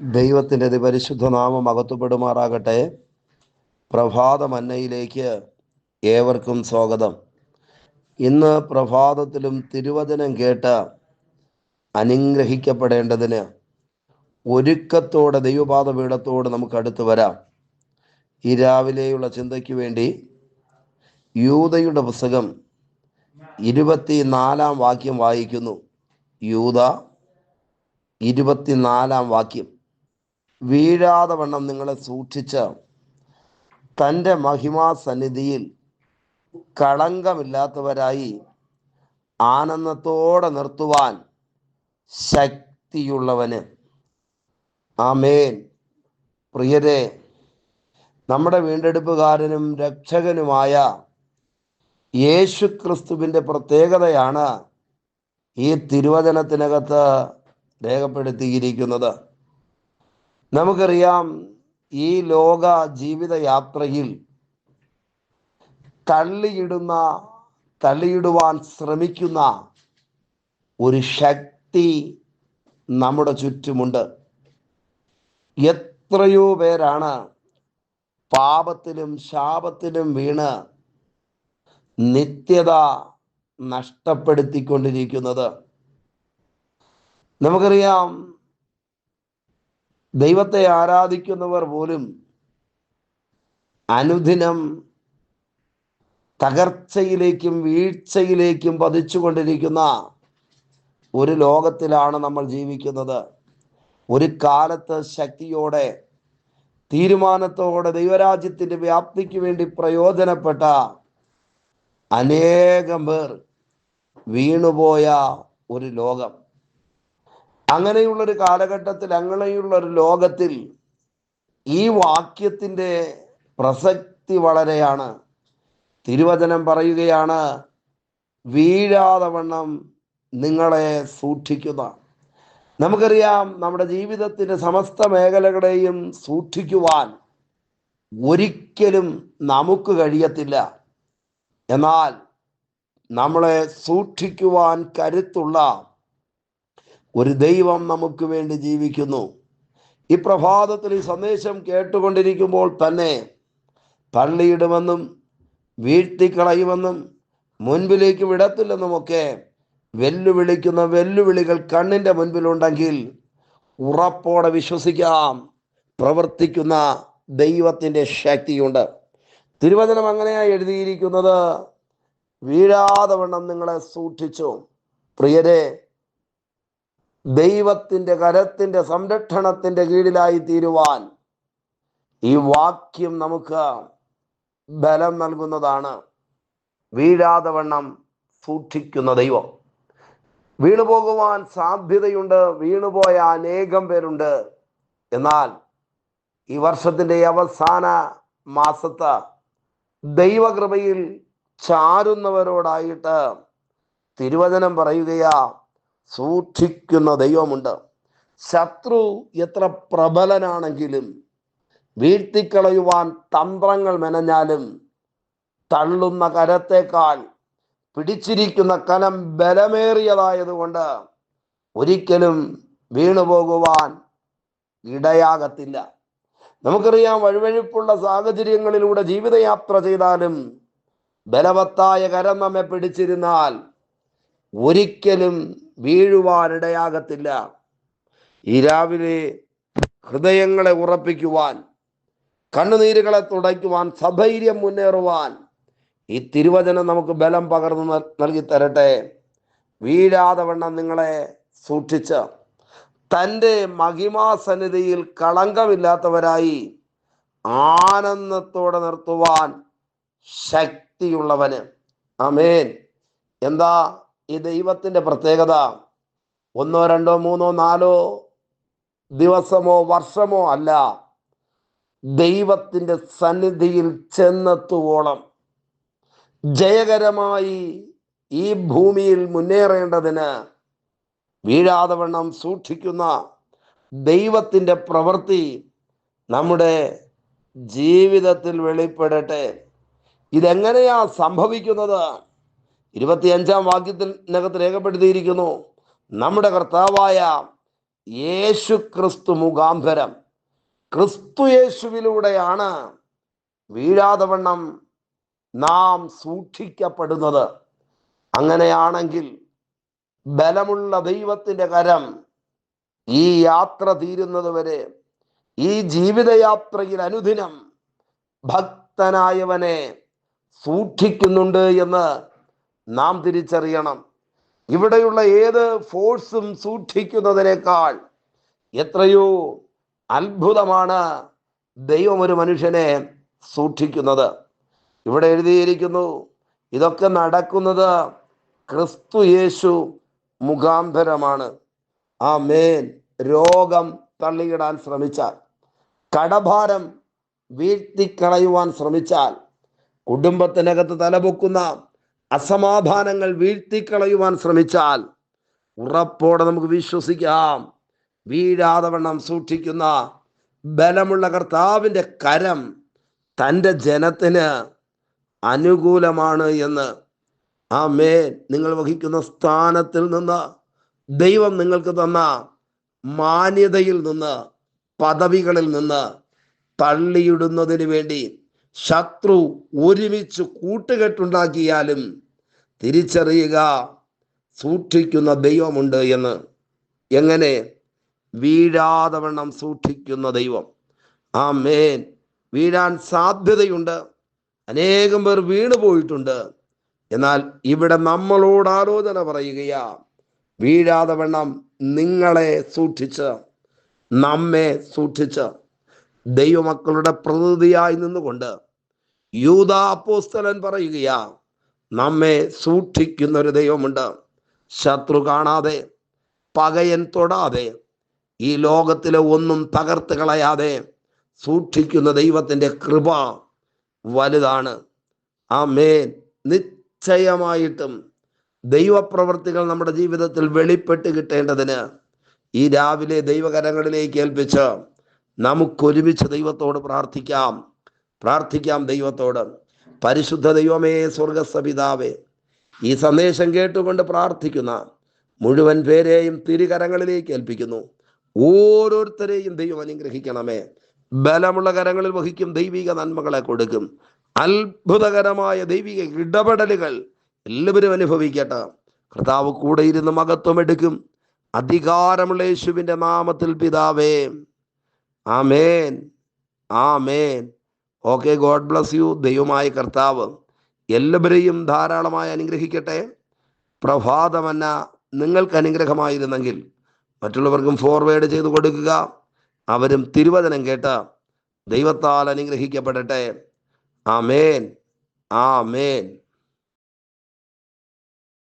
ദൈവത്തിന്റെ പരിശുദ്ധ നാമം അകത്തുപെടുമാറാകട്ടെ. പ്രഭാത മന്നയിലേക്ക് ഏവർക്കും സ്വാഗതം. ഇന്ന് പ്രഭാതത്തിലും തിരുവചനം കേട്ട് അനുഗ്രഹിക്കപ്പെടേണ്ടതിന് ഒരുക്കത്തോടെ ദൈവപാത പീഠത്തോട് നമുക്ക് അടുത്ത് വരാം. ഈ രാവിലെയുള്ള ചിന്തയ്ക്ക് വേണ്ടി യൂതയുടെ പുസ്തകം ഇരുപത്തിനാലാം വാക്യം വായിക്കുന്നു. യൂത ഇരുപത്തിനാലാം വാക്യം. വീഴാതെ വണ്ണം നിങ്ങളെ സൂക്ഷിച്ച് തന്റെ മഹിമാസന്നിധിയിൽ കളങ്കമില്ലാത്തവരായി ആനന്ദത്തോടെ നിർത്തുവാൻ ശക്തിയുള്ളവന്. ആമേൻ. പ്രിയരെ നമ്മുടെ വീണ്ടെടുപ്പുകാരനും രക്ഷകനുമായ യേശു ക്രിസ്തുവിന്റെ പ്രത്യേകതയാണ് ഈ തിരുവചനത്തിനകത്ത് രേഖപ്പെടുത്തിയിരിക്കുന്നത്. നമുക്കറിയാം ഈ ലോക ജീവിതയാത്രയിൽ തള്ളിയിടുന്ന തള്ളിയിടുവാൻ ശ്രമിക്കുന്ന ഒരു ശക്തി നമ്മുടെ ചുറ്റുമുണ്ട്. എത്രയോ പേരാണ് പാപത്തിലും ശാപത്തിലും വീണ് നിത്യത നഷ്ടപ്പെടുത്തിക്കൊണ്ടിരിക്കുന്നത്. നമുക്കറിയാം ദൈവത്തെ ആരാധിക്കുന്നവർ പോലും അനുദിനം തകർച്ചയിലേക്കും വീഴ്ചയിലേക്കും പതിച്ചുകൊണ്ടിരിക്കുന്ന ഒരു ലോകത്തിലാണ് നമ്മൾ ജീവിക്കുന്നത്. ഒരു കാലത്ത് ശക്തിയോടെ തീരുമാനത്തോടെ ദൈവരാജ്യത്തിന്റെ വ്യാപ്തിക്ക് വേണ്ടി പ്രയോജനപ്പെട്ട അനേകം പേർ വീണുപോയ ഒരു ലോകം. അങ്ങനെയുള്ളൊരു കാലഘട്ടത്തിൽ അങ്ങനെയുള്ള ഒരു ലോകത്തിൽ ഈ വാക്യത്തിന്റെ പ്രസക്തി വളരെയാണ്. തിരുവചനം പറയുകയാണ് വീഴാതെ വണ്ണം നിങ്ങളെ സൂക്ഷിക്കുന്ന. നമുക്കറിയാം നമ്മുടെ ജീവിതത്തിന്റെ സമസ്ത മേഖലകളെയും സൂക്ഷിക്കുവാൻ ഒരിക്കലും നമുക്ക് കഴിയത്തില്ല. എന്നാൽ നമ്മളെ സൂക്ഷിക്കുവാൻ കരുത്തുള്ള ഒരു ദൈവം നമുക്ക് വേണ്ടി ജീവിക്കുന്നു. ഈ പ്രഭാതത്തിൽ ഈ സന്ദേശം കേട്ടുകൊണ്ടിരിക്കുമ്പോൾ തന്നെ തള്ളിയിടുമെന്നും വീഴ്ത്തിക്കളയുമെന്നും മുൻപിലേക്ക് വിടത്തില്ലെന്നുമൊക്കെ വെല്ലുവിളിക്കുന്ന വെല്ലുവിളികൾ കണ്ണിന്റെ മുൻപിലുണ്ടെങ്കിൽ ഉറപ്പോടെ വിശ്വസിക്കാം. പ്രവർത്തിക്കുന്ന ദൈവത്തിന്റെ ശക്തിയുണ്ട്. തിരുവചനം അങ്ങനെയാണ് എഴുതിയിരിക്കുന്നത് വീഴാതെ വണ്ണം നിങ്ങളെ സൂക്ഷിച്ചു. പ്രിയരെ ദൈവത്തിന്റെ കരത്തിന്റെ സംരക്ഷണത്തിന്റെ കീഴിലായി തീരുവാൻ ഈ വാക്യം നമുക്ക് ബലം നൽകുന്നതാണ്. വീഴാതെ വണ്ണം സൂക്ഷിക്കുന്ന ദൈവം. വീണു പോകുവാൻ സാധ്യതയുണ്ട് വീണുപോയ അനേകം പേരുണ്ട്. എന്നാൽ ഈ വർഷത്തിന്റെ അവസാന മാസത്ത് ദൈവകൃപയിൽ ചാരുന്നവരോടായിട്ട് തിരുവചനം പറയുകയാ സൂക്ഷിക്കുന്ന ദൈവമുണ്ട്. ശത്രു എത്ര പ്രബലനാണെങ്കിലും വീഴ്ത്തിക്കളയുവാൻ തന്ത്രങ്ങൾ മെനഞ്ഞാലും തള്ളുന്ന കരത്തേക്കാൾ പിടിച്ചിരിക്കുന്ന കലം ബലമേറിയതായതുകൊണ്ട് ഒരിക്കലും വീണുപോകുവാൻ ഇടയാകത്തില്ല. നമുക്കറിയാം വഴുവഴുപ്പുള്ള സാഹചര്യങ്ങളിലൂടെ ജീവിതയാത്ര ചെയ്താലും ബലവത്തായ കരം നമ്മെ പിടിച്ചിരുന്നാൽ ഒരിക്കലും വീഴുവാനിടയാകത്തില്ല. ഈ രാവിലെ ഹൃദയങ്ങളെ ഉറപ്പിക്കുവാൻ കണ്ണുനീരുകളെ തുടയ്ക്കുവാൻ സധൈര്യം മുന്നേറുവാൻ ഈ തിരുവചനം നമുക്ക് ബലം പകർന്നു നൽകി തരട്ടെ. വീഴാതെ വണ്ണം നിങ്ങളെ സൂക്ഷിച്ച് തന്റെ മഹിമാസന്നിധിയിൽ കളങ്കമില്ലാത്തവരായി ആനന്ദത്തോടെ നിർത്തുവാൻ ശക്തിയുള്ളവന്. അമേൻ എന്താ ഈ ദൈവത്തിന്റെ പ്രത്യേകത ഒന്നോ രണ്ടോ മൂന്നോ നാലോ ദിവസമോ വർഷമോ അല്ല. ദൈവത്തിന്റെ സന്നിധിയിൽ ചെന്നെത്തുവോളം ജയകരമായി ഈ ഭൂമിയിൽ മുന്നേറേണ്ടതിന് വീഴാതെ വണ്ണം സൂക്ഷിക്കുന്ന ദൈവത്തിന്റെ പ്രവൃത്തി നമ്മുടെ ജീവിതത്തിൽ വെളിപ്പെടട്ടെ. ഇതെങ്ങനെയാ സംഭവിക്കുന്നത്? ഇരുപത്തിയഞ്ചാം വാക്യത്തിനകത്ത് രേഖപ്പെടുത്തിയിരിക്കുന്നു. നമ്മുടെ കർത്താവായ യേശു ക്രിസ്തു മുഖാന്തരം ക്രിസ്തു യേശുവിലൂടെയാണ് വീഴാതെ വണ്ണം നാം സൂക്ഷിക്കപ്പെടുന്നത്. അങ്ങനെയാണെങ്കിൽ ബലമുള്ള ദൈവത്തിന്റെ കരം ഈ യാത്ര തീരുന്നത് വരെ ഈ ജീവിതയാത്രയിൽ അനുദിനം ഭക്തനായവനെ സൂക്ഷിക്കുന്നുണ്ട് എന്ന് നാം തിരിച്ചറിയണം. ഇവിടെയുള്ള ഏത് ഫോഴ്സും സൂക്ഷിക്കുന്നതിനേക്കാൾ എത്രയോ അത്ഭുതമാണ് ദൈവം ഒരു മനുഷ്യനെ സൂക്ഷിക്കുന്നത്. ഇവിടെ എഴുതിയിരിക്കുന്നു ഇതൊക്കെ നടക്കുന്നത് ക്രിസ്തു യേശു മുഖാന്തരമാണ്. ആ മേൻ രോഗം തള്ളിയിടാൻ ശ്രമിച്ചാൽ കടഭാരം വീഴ്ത്തിക്കളയുവാൻ ശ്രമിച്ചാൽ കുടുംബത്തിനകത്ത് തലപൊക്കുന്ന അസമാധാനങ്ങൾ വീഴ്ത്തിക്കളയുവാൻ ശ്രമിച്ചാൽ ഉറപ്പോടെ നമുക്ക് വിശ്വസിക്കാം. വീഴാതെ വണ്ണം സൂക്ഷിക്കുന്ന ബലമുള്ള കർത്താവിന്റെ കരം തന്റെ ജനത്തിന് അനുകൂലമാണ് എന്ന്. ആ മേൻ നിങ്ങൾ വഹിക്കുന്ന സ്ഥാനത്തിൽ നിന്ന് ദൈവം നിങ്ങൾക്ക് തന്ന മാന്യതയിൽ നിന്ന് പദവികളിൽ നിന്ന് തള്ളിയിടുന്നതിന് വേണ്ടി ശത്രു ഒരുമിച്ച് കൂട്ടുകെട്ടുണ്ടാക്കിയാലും തിരിച്ചറിയുക സൂക്ഷിക്കുന്ന ദൈവമുണ്ട് എന്ന്. എങ്ങനെ? വീഴാതെ വണ്ണം സൂക്ഷിക്കുന്ന ദൈവം. ആ മേൻ വീഴാൻ സാധ്യതയുണ്ട്. അനേകം പേർ വീണു പോയിട്ടുണ്ട്. എന്നാൽ ഇവിടെ നമ്മളോട് ആലോചന പറയുകയാ. വീഴാതെ വണ്ണം നിങ്ങളെ സൂക്ഷിച്ച് നമ്മെ സൂക്ഷിച്ച്. ദൈവമക്കളുടെ പ്രതിനിധിയായി നിന്നുകൊണ്ട് യൂത അപ്പോസ്തലൻ പറയുകയാ നമ്മെ സൂക്ഷിക്കുന്ന ഒരു ദൈവമുണ്ട്. ശത്രു കാണാതെ പകയൻ തൊടാതെ ഈ ലോകത്തിലെ ഒന്നും തകർത്ത് കളയാതെ സൂക്ഷിക്കുന്ന ദൈവത്തിന്റെ കൃപ വലുതാണ്. ആ മേൻ നിശ്ചയമായിട്ടും ദൈവപ്രവർത്തികൾ നമ്മുടെ ജീവിതത്തിൽ വെളിപ്പെട്ട് കിട്ടേണ്ടതിന് ഈ രാവിലെ ദൈവകരങ്ങളിലേക്ക് ഏൽപ്പിച്ച് നമുക്കൊരുമിച്ച് ദൈവത്തോട് പ്രാർത്ഥിക്കാം. പ്രാർത്ഥിക്കാം ദൈവത്തോട്. പരിശുദ്ധ ദൈവമേ സ്വർഗസ്വപിതാവേ ഈ സന്ദേശം കേട്ടുകൊണ്ട് പ്രാർത്ഥിക്കുന്ന മുഴുവൻ പേരെയും തിരികരങ്ങളിലേക്ക് ഏൽപ്പിക്കുന്നു. ഓരോരുത്തരെയും ദൈവം അനുഗ്രഹിക്കണമേ. ബലമുള്ള കരങ്ങളിൽ വഹിക്കും ദൈവിക നന്മകളെ കൊടുക്കും. അത്ഭുതകരമായ ദൈവിക ഇടപെടലുകൾ എല്ലാവരും അനുഭവിക്കട്ടെ. കർത്താവ് കൂടെ ഇരുന്ന് മഹത്വം എടുക്കും. അധികാരമുള്ള യേശുവിന്റെ നാമത്തിൽ പിതാവേ ആമേൻ. ആമേൻ. ഓക്കെ ഗോഡ് ബ്ലസ് യു ദൈവമായ കർത്താവ് എല്ലാവരെയും ധാരാളമായി അനുഗ്രഹിക്കട്ടെ. പ്രഭാതമന്ന നിങ്ങൾക്ക് അനുഗ്രഹമായിരുന്നെങ്കിൽ മറ്റുള്ളവർക്കും ഫോർവേഡ് ചെയ്ത് കൊടുക്കുക. അവരും തിരുവചനം കേട്ട് ദൈവത്താൽ അനുഗ്രഹിക്കപ്പെടട്ടെ. ആമേൻ. ആമേൻ.